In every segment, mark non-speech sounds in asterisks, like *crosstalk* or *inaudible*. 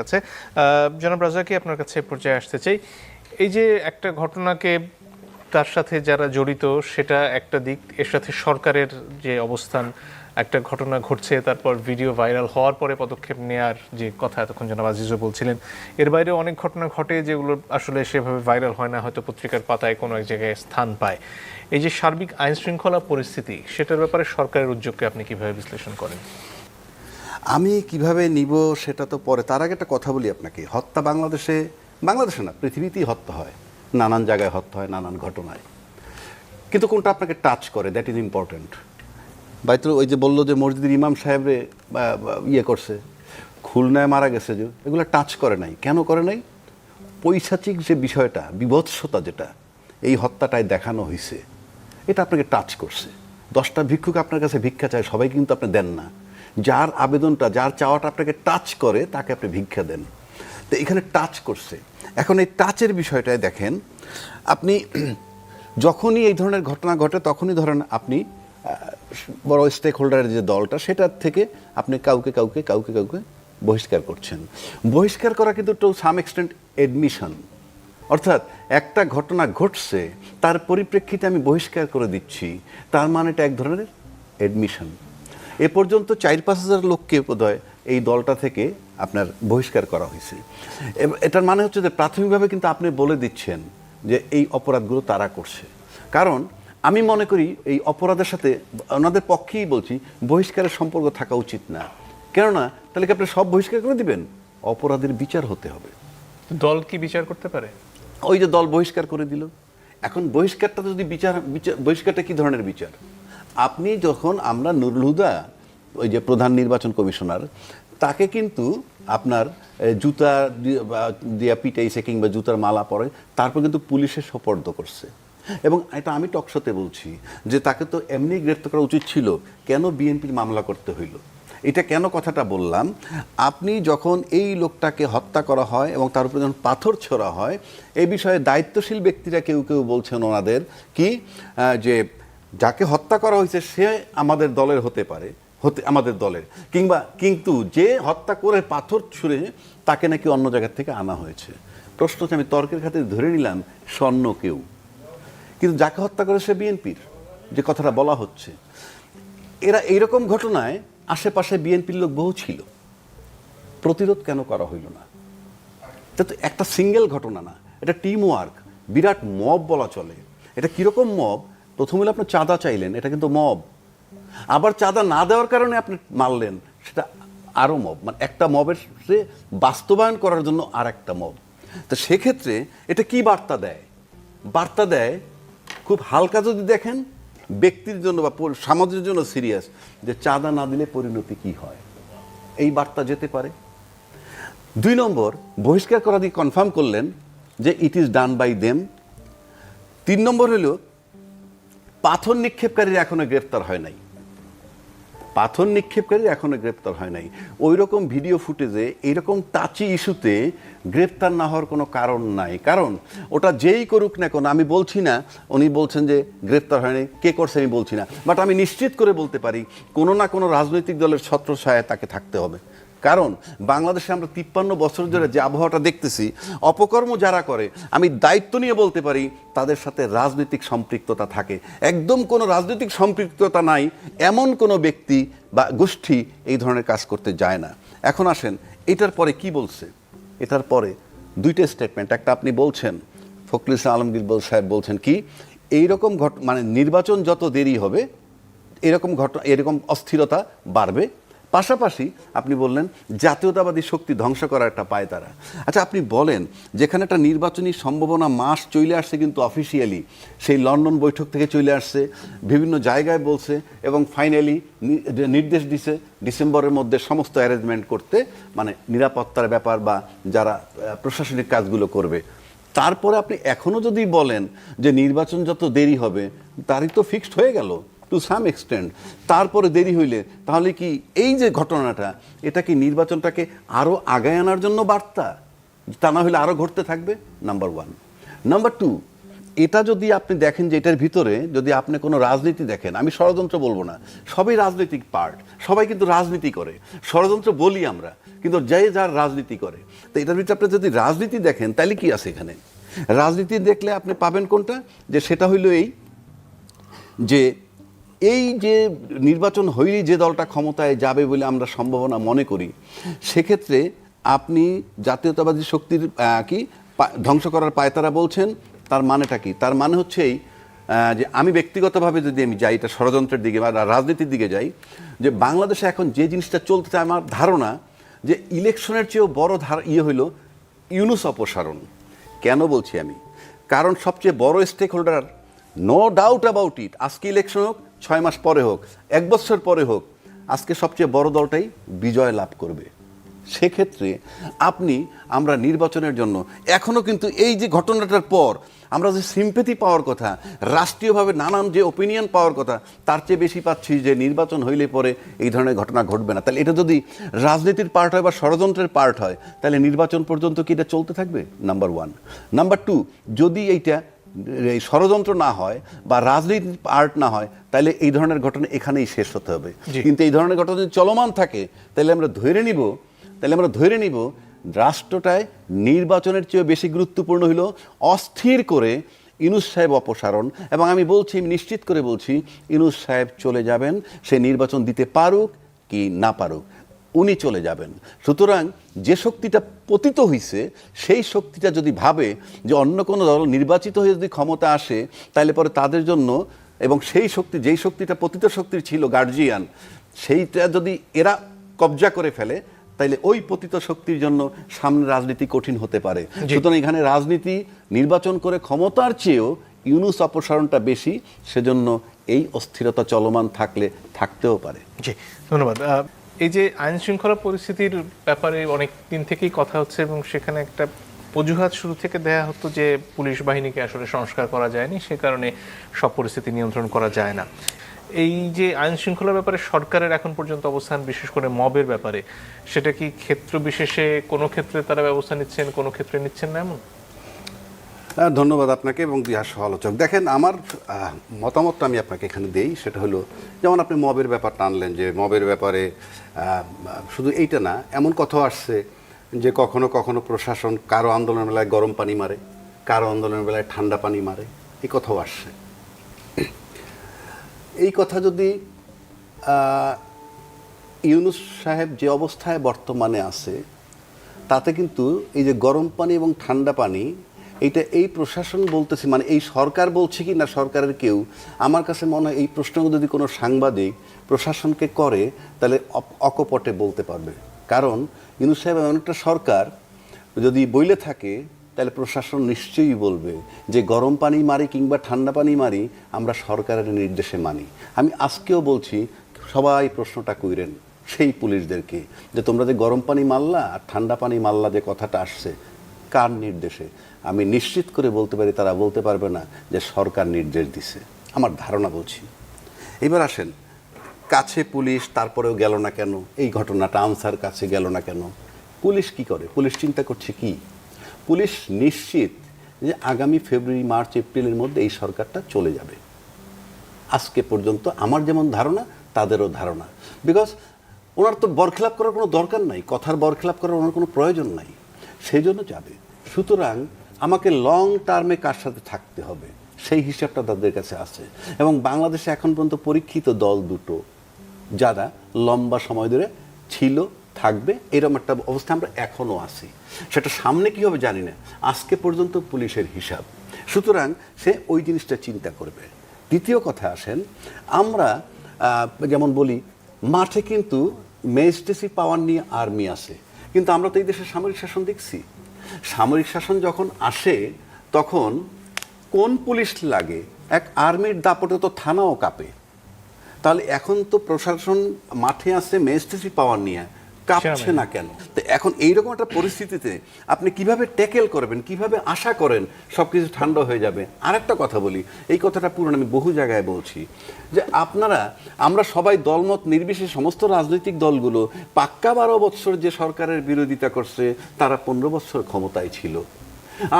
কাছে। জনাব রাজাকে আপনার কাছে পর্যায়ে আসতে চাই। এই যে একটা ঘটনাকে তার সাথে যারা জড়িত, সেটা একটা দিক। এর সাথে সরকারের যে অবস্থান, একটা ঘটনা ঘটছে, তারপর ভিডিও ভাইরাল হওয়ার পরে পদক্ষেপ নেয়ার যে কথা এতক্ষণ জনাব আজিজও বলছিলেন। এর বাইরে অনেক ঘটনা ঘটে যেগুলো আসলে সেভাবে ভাইরাল হয় না, হয়তো পত্রিকার পাতায় কোনো এক জায়গায় স্থান পায়। এই যে সার্বিক আইন শৃঙ্খলা পরিস্থিতি, সেটার ব্যাপারে সরকারের উদ্যোগকে আপনি কীভাবে বিশ্লেষণ করেন? আমি কীভাবে নিব সেটা তো পরে। তার আগে একটা কথা বলি আপনাকে। হত্যা বাংলাদেশে বাংলাদেশে না, পৃথিবীতেই হত্যা হয়। নানান জায়গায় হত্যা হয়, নানান ঘটনায়। কিন্তু কোনটা আপনাকে টাচ করে? দ্যাট ইজ ইম্পর্ট্যান্ট বাইতো ওই যে বলল যে মসজিদের ইমাম সাহেবরে, বা- বা ইয়ে করছে, খুলনায় মারা গেছে যে, এগুলো টাচ করে নাই। কেন করে নাই? পৈশাচিক যে বিষয়টা, বিভৎসতা যেটা, এই হত্যাটায় দেখানো হয়েছে এটা আপনাকে টাচ করছে। দশটা ভিক্ষুক আপনার কাছে ভিক্ষা চায়, সবাই কিন্তু আপনি দেন না। যার আবেদনটা, যার চাওয়াটা আপনাকে টাচ করে, তাকে আপনি ভিক্ষা দেন। তো এখানে টাচ করছে। এখন এই টাচের বিষয়টায় দেখেন, আপনি *clears throat* যখনই এই ধরনের ঘটনা ঘটে, তখনই ধরেন আপনি বড় স্টেক হোল্ডারের যে দলটা, সেটার থেকে আপনি কাউকে কাউকে কাউকে কাউকে বহিষ্কার করছেন। বহিষ্কার করা কিন্তু টু সাম এক্সটেন্ট এডমিশন অর্থাৎ একটা ঘটনা ঘটছে, তার পরিপ্রেক্ষিতে আমি বহিষ্কার করে দিচ্ছি, তার মানে এটা এক ধরনের এডমিশন এ পর্যন্ত চার পাঁচ হাজার লোককে বোধহয় এই দলটা থেকে আপনার বহিষ্কার করা হয়েছে। এটার মানে হচ্ছে যে প্রাথমিকভাবে কিন্তু আপনি বলে দিচ্ছেন যে এই অপরাধগুলো তারা করছে। কারণ আমি মনে করি এই অপরাধের সাথে ওনাদের পক্ষেই বলছি বহিষ্কারের সম্পর্ক থাকা উচিত না। কেননা তাহলে কি আপনি সব বহিষ্কার করে দিবেন? অপরাধের বিচার হতে হবে। দল কি বিচার করতে পারে? ওই যে দল বহিষ্কার করে দিল। এখন বহিষ্কারটা যদি বিচার বহিষ্কারটা কি ধরনের বিচার? আপনি যখন আমরা নুরুল হুদা ওই যে প্রধান নির্বাচন কমিশনার তাকে কিন্তু আপনার এ, জুতা দিয়ে- পিটাইছে কিংবা জুতার মালা পরে তারপর কিন্তু পুলিশে সোপর্দ করছে। এবং এটা আমি টকশোতে বলছি যে তাকে তো এমনি গ্রেপ্তার করা উচিত ছিল কেন বিএনপির মামলা করতে হইল? এটা কেন কথাটা বললাম? আপনি যখন এই লোকটাকে হত্যা করা হয় এবং তার উপরে যখন পাথর ছোড়া হয় এই বিষয়ে দায়িত্বশীল ব্যক্তিরা কেউ কেউ বলছেন ওনাদের কি যে যাকে হত্যা করা হয়েছে, সে আমাদের দলের হতে পারে, হতে, আমাদের দলের। কিংবা, কিন্তু যে হত্যা করে পাথর ছুঁড়ে তাকে নাকি অন্য জায়গা থেকে আনা হয়েছে। প্রশ্ন হচ্ছে, আমি তর্কের খাতে ধরে নিলাম, স্বর্ণ কেউ। কিন্তু যাকে হত্যা করে সে বিএনপির, যে কথাটা বলা হচ্ছে। এরা এইরকম ঘটনায় আশেপাশে বিএনপির লোক বহু ছিল। প্রতিরোধ কেন করা হইল না? এটা তো একটা সিঙ্গেল ঘটনা না। এটা টিম ওয়ার্ক বিরাট মব বলা চলে। এটা কীরকম মব? প্রথম হলে আপনি চাঁদা চাইলেন, এটা কিন্তু মব। আবার চাঁদা না দেওয়ার কারণে আপনি মারলেন, সেটা আরও মব। মানে একটা মবের সে বাস্তবায়ন করার জন্য আর একটা মব। তো সেক্ষেত্রে এটা কি বার্তা দেয়? বার্তা দেয়, খুব হালকা যদি দেখেন, ব্যক্তির জন্য বা সমাজের জন্য সিরিয়াস যে চাঁদা না দিলে পরিণতি কি হয়? এই বার্তা যেতে পারে। দুই নম্বর, বহিষ্কার করা দিয়ে কনফার্ম করলেন যে it is done by them তিন নম্বর হলো পাথর নিক্ষেপকারীরা এখনও গ্রেফতার হয় নাই। পাথর নিক্ষেপকারী এখনও গ্রেপ্তার হয় নাই। ওই রকম ভিডিও ফুটেজে, এইরকম টাচি ইস্যুতে গ্রেপ্তার না হওয়ার কোনো কারণ নাই। কারণ ওটা যেই করুক না কোনো, আমি বলছি না, উনি বলছেন যে গ্রেপ্তার হয়নি কে করছে আমি বলছি না। বাট আমি নিশ্চিত করে বলতে পারি, কোনো না কোনো রাজনৈতিক দলের ছত্রছায়ায় তাকে থাকতে হবে। কারণ বাংলাদেশে আমরা তিপ্পান্ন বছর ধরে যে আবহাওয়াটা দেখতেছি, অপকর্ম যারা করে, আমি দায়িত্ব নিয়ে বলতে পারি, তাদের সাথে রাজনৈতিক সম্পৃক্ততা থাকে। একদম কোনো রাজনৈতিক সম্পৃক্ততা নাই, এমন কোনো ব্যক্তি বা গোষ্ঠী এই ধরনের কাজ করতে যায় না। এখন আসেন, এটার পরে কি বলছে? এটার পরে দুইটা স্টেটমেন্ট একটা আপনি বলছেন, ফখরুল ইসলাম আলমগীর বল সাহেব বলছেন কি, এইরকম ঘট মানে নির্বাচন যত দেরি হবে, এরকম ঘটনা, এরকম অস্থিরতা বাড়বে পাশাপাশি আপনি বললেন জাতীয়তাবাদী শক্তি ধ্বংস করার একটা পায় তারা। আচ্ছা আপনি বলেন যেখানে একটা নির্বাচনী সম্ভাবনা মাস চলে আসছে কিন্তু অফিসিয়ালি সেই লন্ডন বৈঠক থেকে চলে আসছে, বিভিন্ন জায়গায় বলছে এবং ফাইনালি নির্দেশ দিছে ডিসেম্বরের মধ্যে সমস্ত অ্যারেঞ্জমেন্ট করতে মানে নিরাপত্তার ব্যাপার বা যারা প্রশাসনিক কাজগুলো করবে। তারপরে আপনি এখনও যদি বলেন যে নির্বাচন যত দেরি হবে, তারই তো ফিক্সড হয়ে গেল। টু সাম এক্সটেন্ড তারপরে দেরি হইলে, তাহলে কি এই যে ঘটনাটা, এটা কি নির্বাচনটাকে আরও আগায় আনার জন্য বার্তা? তা না হলে আরও ঘটতে থাকবে? নাম্বার ওয়ান নাম্বার টু এটা যদি আপনি দেখেন যে এটার ভিতরে যদি আপনি কোনো রাজনীতি দেখেন, আমি ষড়যন্ত্র বলব না, সবই রাজনৈতিক পার্ট সবাই কিন্তু রাজনীতি করে, ষড়যন্ত্র বলি আমরা, কিন্তু যে যার রাজনীতি করে। তো এটার ভিতরে আপনি যদি রাজনীতি দেখেন, তাহলে কি আছে এখানে? রাজনীতি দেখলে আপনি পাবেন কোনটা? যে সেটা হইল এই, যে এই যে নির্বাচন হইলেই যে দলটা ক্ষমতায় যাবে বলে আমরা সম্ভাবনা মনে করি, সেক্ষেত্রে আপনি জাতীয়তাবাদী শক্তির কি ধ্বংস করার পায়তারা বলছেন, তার মানেটা কি? তার মানে হচ্ছে এই যে আমি ব্যক্তিগতভাবে যদি আমি যাই, এটা ষড়যন্ত্রের দিকে বা রাজনীতির দিকে যাই, যে বাংলাদেশে এখন যে জিনিসটা চলতেছে আমার ধারণা, যে ইলেকশনের চেয়েও বড় ধার ইয়ে হইল ইউনুস অপসারণ। কেন বলছি আমি? কারণ সবচেয়ে বড় stakeholder no doubt about it আজকে ইলেকশন হোক ছয় মাস পরে হোক, এক বছর পরে হোক, আজকে সবচেয়ে বড় দলটাই বিজয় লাভ করবে। সেক্ষেত্রে আপনি, আমরা নির্বাচনের জন্য এখনও কিন্তু এই যে ঘটনাটার পর, আমরা যে সিম্পেথি পাওয়ার কথা, রাষ্ট্রীয়ভাবে নানান যে ওপিনিয়ন পাওয়ার কথা, তার চেয়ে বেশি পাচ্ছি যে নির্বাচন হইলে পরে এই ধরনের ঘটনা ঘটবে না। তাহলে এটা যদি রাজনীতির পার্ট হয় বা ষড়যন্ত্রের পার্ট হয়, তাহলে নির্বাচন পর্যন্ত কি এটা চলতে থাকবে? নাম্বার ওয়ান নাম্বার টু যদি এইটা এই ষড়যন্ত্র না হয় বা রাজনীতির পার্ট না হয় তাহলে এই ধরনের ঘটনা এখানেই শেষ হতে হবে। কিন্তু এই ধরনের ঘটনা যদি চলমান থাকে তাহলে আমরা ধরে নিব তাহলে আমরা ধরে নিব রাষ্ট্রটায় নির্বাচনের চেয়ে বেশি গুরুত্বপূর্ণ হলো অস্থির করে ইনুস সাহেব অপসারণ। এবং আমি বলছি নিশ্চিত করে বলছি ইনুস সাহেব চলে যাবেন সে নির্বাচন দিতে পারুক কি না পারুক। উনি চলে যাবেন। সুতরাং যে শক্তিটা পতিত হইছে সেই শক্তিটা যদি ভাবে যে অন্য কোনো দল নির্বাচিত হয়ে যদি ক্ষমতা আসে তাহলে পরে তাদের জন্য এবং সেই শক্তি যেই শক্তিটা পতিত শক্তির ছিল গার্জিয়ান সেইটা যদি এরা কবজা করে ফেলে তাইলে ওই পতিত শক্তির জন্য সামনে রাজনীতি কঠিন হতে পারে। সুতরাং এখানে রাজনীতি নির্বাচন করে ক্ষমতার চেয়েও ইউনুস অপসারণটা বেশি সেজন্য এই অস্থিরতা চলমান থাকলে থাকতেও পারে। জি ধন্যবাদ। এই যে আইন শৃঙ্খলা পরিস্থিতির ব্যাপারে অনেক দিন থেকেই কথা হচ্ছে এবং সেখানে একটা অজুহাত শুরু থেকে দেয়া হতো যে পুলিশ বাহিনীকে আসলে সংস্কার করা যায়নি, সে কারণে সব পরিস্থিতি নিয়ন্ত্রণ করা যায় না। এই যে আইন শৃঙ্খলার ব্যাপারে সরকারের এখন পর্যন্ত অবস্থান, বিশেষ করে মবের ব্যাপারে, সেটা কি ক্ষেত্র বিশেষে কোনো ক্ষেত্রে তারা ব্যবস্থা নিচ্ছেন, কোনো ক্ষেত্রে নিচ্ছেন না এমন? ধন্যবাদ আপনাকে এবং দুই সহ আলোচক। দেখেন, আমার মতামতটা আমি আপনাকে এখানে দেই, সেটা হলো, যেমন আপনি মবের ব্যাপার টানলেন যে মবের ব্যাপারে শুধু এইটা না, এমন কথাও আসছে যে কখনো কখনো প্রশাসন কারও আন্দোলনের বেলায় গরম পানি মারে, কারও আন্দোলনের বেলায় ঠান্ডা পানি মারে, এই কথাও আসছে। এই কথা যদি ইউনুস সাহেব যে অবস্থায় বর্তমানে আছে, তাতে কিন্তু এই যে গরম পানি এবং ঠান্ডা পানি এইটা এই প্রশাসন বলতেছে মানে এই সরকার বলছে কি না সরকারের কেউ? আমার কাছে মনে হয় এই প্রশ্ন যদি কোনো সাংবাদিক প্রশাসনকে করে, তাহলে অকপটে বলতে পারবে। কারণ ইউনুস সাহেব এমন একটা সরকার, যদি বইলে থাকে, তাহলে প্রশাসন নিশ্চয়ই বলবে যে গরম পানি মারি কিংবা ঠান্ডা পানি মারি, আমরা সরকারের নির্দেশে মানি। আমি আজকেও বলছি, সবাই প্রশ্নটা কইরেন, সেই পুলিশদেরকে, যে তোমরা যে গরম পানি মারলা আর ঠান্ডা পানি মারলা যে কথাটা আসছে কার নির্দেশে। আমি নিশ্চিত করে বলতে পারি, তারা বলতে পারবে না যে সরকার নির্দেশ দিছে। আমার ধারণা বলছি এবার আসেন, কাছে পুলিশ, তারপরেও গেল না কেন? এই ঘটনাটা আনসার কাছে গেল না কেন? পুলিশ কি করে? পুলিশ চিন্তা করছে কি? পুলিশ নিশ্চিত যে আগামী ফেব্রুয়ারি, মার্চ, এপ্রিলের মধ্যে এই সরকারটা চলে যাবে। আজকে পর্যন্ত আমার যেমন ধারণা, তাদেরও ধারণা। বিকজ ওনার তো বরখেলাপ করার কোনো দরকার নাই, কথার বরখেলাপ করার ওনার কোনো প্রয়োজন নাই। সেই জন্য যাবে। সুতরাং আমাকে লং টার্মে কার সাথে থাকতে হবে? সেই হিসাবটা তাদের কাছে আছে। এবং বাংলাদেশে এখন পর্যন্ত পরীক্ষিত দল দুটো, যারা লম্বা সময় ধরে ছিল, থাকবে, এরকম একটা অবস্থা আমরা এখনও আছি। সেটা সামনে কী হবে জানি না। আজকে পর্যন্ত পুলিশের হিসাব। সুতরাং সে ওই জিনিসটা চিন্তা করবে। দ্বিতীয় কথা আসেন, আমরা যেমন বলি, মাঠে কিন্তু ম্যাজিস্ট্রেসি পাওয়ার নিয়ে আর্মি আছে। কিন্তু আমরা তো এই দেশে সামরিক শাসন দেখছি। সামরিক শাসন যখন আসে, তখন কোন পুলিশ লাগে? এক আর্মির দাপটে তো থানাও কাঁপে। তাহলে এখন তো প্রশাসন মাঠে আসে ম্যাজিস্ট্রেসি পাওয়ার নিয়ে। কাঁপছে না কেন? তো এখন এইরকম একটা পরিস্থিতিতে আপনি কীভাবে ট্যাকেল করবেন কীভাবে আশা করেন সব কিছু ঠান্ডা হয়ে যাবে? আর একটা কথা বলি এই কথাটা পুরনো আমি বহু জায়গায় বলছি যে আপনারা আমরা সবাই দলমত নির্বিশেষে সমস্ত রাজনৈতিক দলগুলো পাক্কা বারো বৎসর যে সরকারের বিরোধিতা করছে তারা পনেরো বছর ক্ষমতায় ছিল।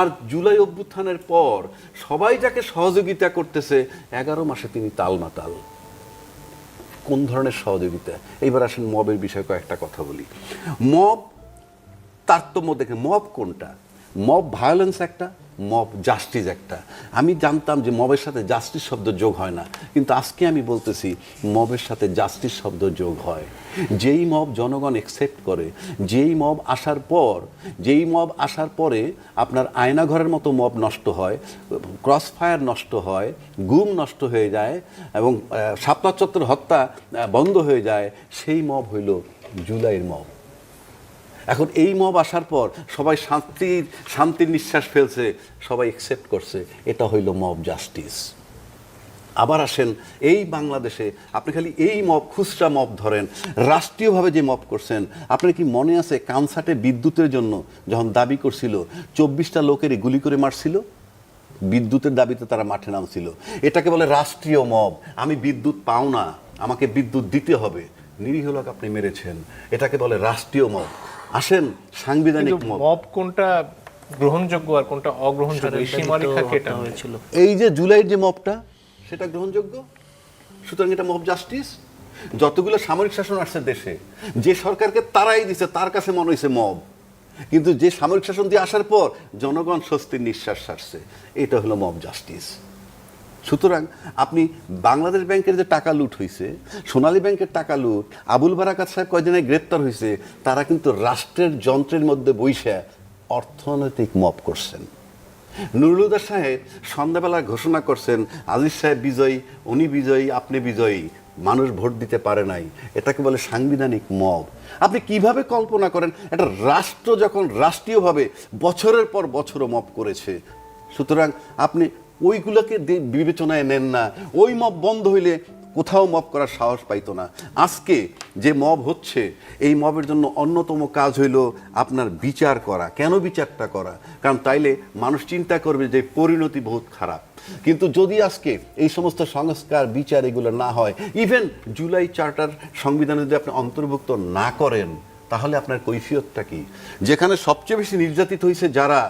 আর জুলাই অভ্যুত্থানের পর সবাই যাকে সহযোগিতা করতেছে এগারো মাসে তিনি তালমাতাল কোন ধরনের সহযোগিতা? এইবার আসেন মবের বিষয়ে কয়েকটা কথা বলি। মব তারতম্য দেখে, মব কোনটা? মব ভায়োলেন্স একটা মব জাস্টিস একটা। আমি জানতাম যে মবের সাথে জাস্টিস শব্দ যোগ হয় না। কিন্তু আজকে আমি বলতেছি, মবের সাথে জাস্টিস শব্দ যোগ হয়। যেই মব জনগণ একসেপ্ট করে, যেই মব আসার পর, যেই মব আসার পরে আপনার আয়নাঘরের মতো মব নষ্ট হয় ক্রস ফায়ার নষ্ট হয়, গুম নষ্ট হয়ে যায় এবং শাপলা চত্বর হত্যা বন্ধ হয়ে যায়, সেই মব হইল জুলাইয়ের মব। এখন এই মব আসার পর সবাই শান্তির শান্তির নিঃশ্বাস ফেলছে, সবাই একসেপ্ট করছে, এটা হইল মব জাস্টিস আবার আসেন, এই বাংলাদেশে আপনি খালি এই মব, খুচরা মব ধরেন, রাষ্ট্রীয়ভাবে যে মব করছেন, আপনার কি মনে আছে কানসার্টে বিদ্যুতের জন্য যখন দাবি করছিল, চব্বিশটা লোকেরই গুলি করে মারছিল? বিদ্যুতের দাবিতে তারা মাঠে নামছিল। এটাকে বলে রাষ্ট্রীয় মব। আমি বিদ্যুৎ পাও না, আমাকে বিদ্যুৎ দিতে হবে। নিরীহ লোক আপনি মেরেছেন। এটাকে বলে রাষ্ট্রীয় মব। আসেন সাংবিধানিক মব কোনটা গ্রহণযোগ্য আর কোনটা অগ্রহণযোগ্য? এই সীমারেখা কেটা হয়েছিল। এই যে জুলাইয়ের যে মবটা সেটা গ্রহণযোগ্য? সুতরাং এটা মব জাস্টিস। যতগুলো সামরিক শাসন আসছে দেশে যে সরকারকে তারাই দিছে তার কাছে মনে হয়েছে মব। কিন্তু যে সামরিক শাসন দিয়ে আসার পর জনগণ স্বস্তির নিঃশ্বাস ছাড়ছে। এটা হলো মব জাস্টিস। সুতরাং আপনি বাংলাদেশ ব্যাংকের যে টাকা লুট হয়েছে সোনালী ব্যাংকের টাকা লুট, আবুল বারাকাত সাহেব কয়দিনে গ্রেপ্তার হয়েছে তারা কিন্তু রাষ্ট্রের যন্ত্রের মধ্যে বৈশা অর্থনৈতিক মপ করছেন। নুরুলুদা সাহেব সন্ধ্যাবেলা ঘোষণা করছেন, আজিজ সাহেব বিজয়ী, উনি বিজয়ী, আপনি বিজয়ী, মানুষ ভোট দিতে পারে নাই। এটাকে বলে সাংবিধানিক মব। আপনি কীভাবে কল্পনা করেন, একটা রাষ্ট্র যখন রাষ্ট্রীয়ভাবে বছরের পর বছরও মপ করেছে, সুতরাং আপনি ওইগুলোকে বিবেচনায় নেন না। ওই মব বন্ধ হইলে কোথাও মব করার সাহস পাইতো না। আজকে যে মব হচ্ছে, এই মবের জন্য অন্যতম কাজ হইল আপনার বিচার করা। কেন বিচারটা করা? কারণ তাইলে মানুষ চিন্তা করবে যে পরিণতি বহুত খারাপ। কিন্তু যদি আজকে এই সমস্ত সংস্কার, বিচার এগুলো না হয় ইভেন জুলাই চার্টার সংবিধানে যদি আপনি অন্তর্ভুক্ত না করেন তাহলে আপনার কৈফিয়তটা কি? যেখানে সবচেয়ে বেশি নির্যাতিত হয়েছে যারা,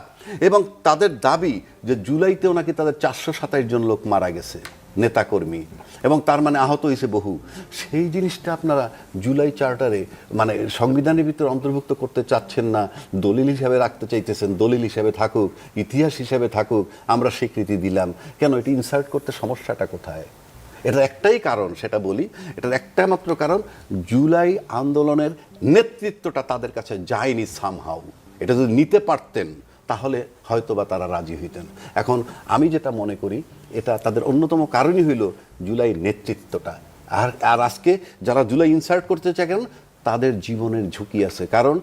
এবং তাদের দাবি যে জুলাইতেও নাকি তাদের চারশো সাতাইশ জন লোক মারা গেছে, নেতাকর্মী, এবং তার মানে আহত হয়েছে বহু। সেই জিনিসটা আপনারা জুলাই চার্টারে মানে সংবিধানের ভিতরে অন্তর্ভুক্ত করতে চাচ্ছেন না, দলিল হিসাবে রাখতে চাইতেছেন, দলিল হিসাবে থাকুক, ইতিহাস হিসাবে থাকুক, আমরা স্বীকৃতি দিলাম। কেন এটি ইনসার্ট করতে সমস্যাটা কোথায়? এটার একটাই কারণ, সেটা বলি, এটার একটা মাত্র কারণ, জুলাই আন্দোলনের নেতৃত্বটা তাদের কাছে যায়নি সামহাউ এটা যদি নিতে পারতেন, তাহলে হয়তো বা তারা রাজি হইতেন। এখন আমি যেটা মনে করি, এটা তাদের অন্যতম কারণই হইল জুলাই নেতৃত্বটা। আর আর আজকে যারা জুলাই ইনসার্ট করতে চান তাদের জীবনের ঝুঁকি আছে। কারণ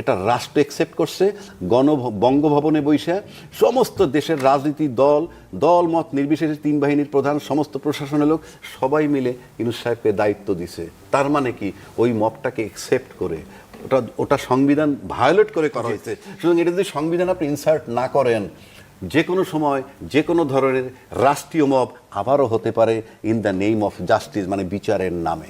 এটা রাষ্ট্র একসেপ্ট করছে, গণ বঙ্গভবনে বৈশা সমস্ত দেশের রাজনীতি দল দল, মত নির্বিশেষে তিন বাহিনীর প্রধান, সমস্ত প্রশাসনের লোক সবাই মিলে ইনুস সাহেবকে দায়িত্ব দিছে। তার মানে কি ওই মবটাকে একসেপ্ট করে, ওটা ওটা সংবিধান ভায়োলেট করে করা হয়েছে। সুতরাং এটা যদি সংবিধান আপনি ইনসার্ট না করেন যে কোনো সময় যে কোনো ধরনের রাষ্ট্রীয় মব আবারও হতে পারে in the name of justice মানে বিচারের নামে।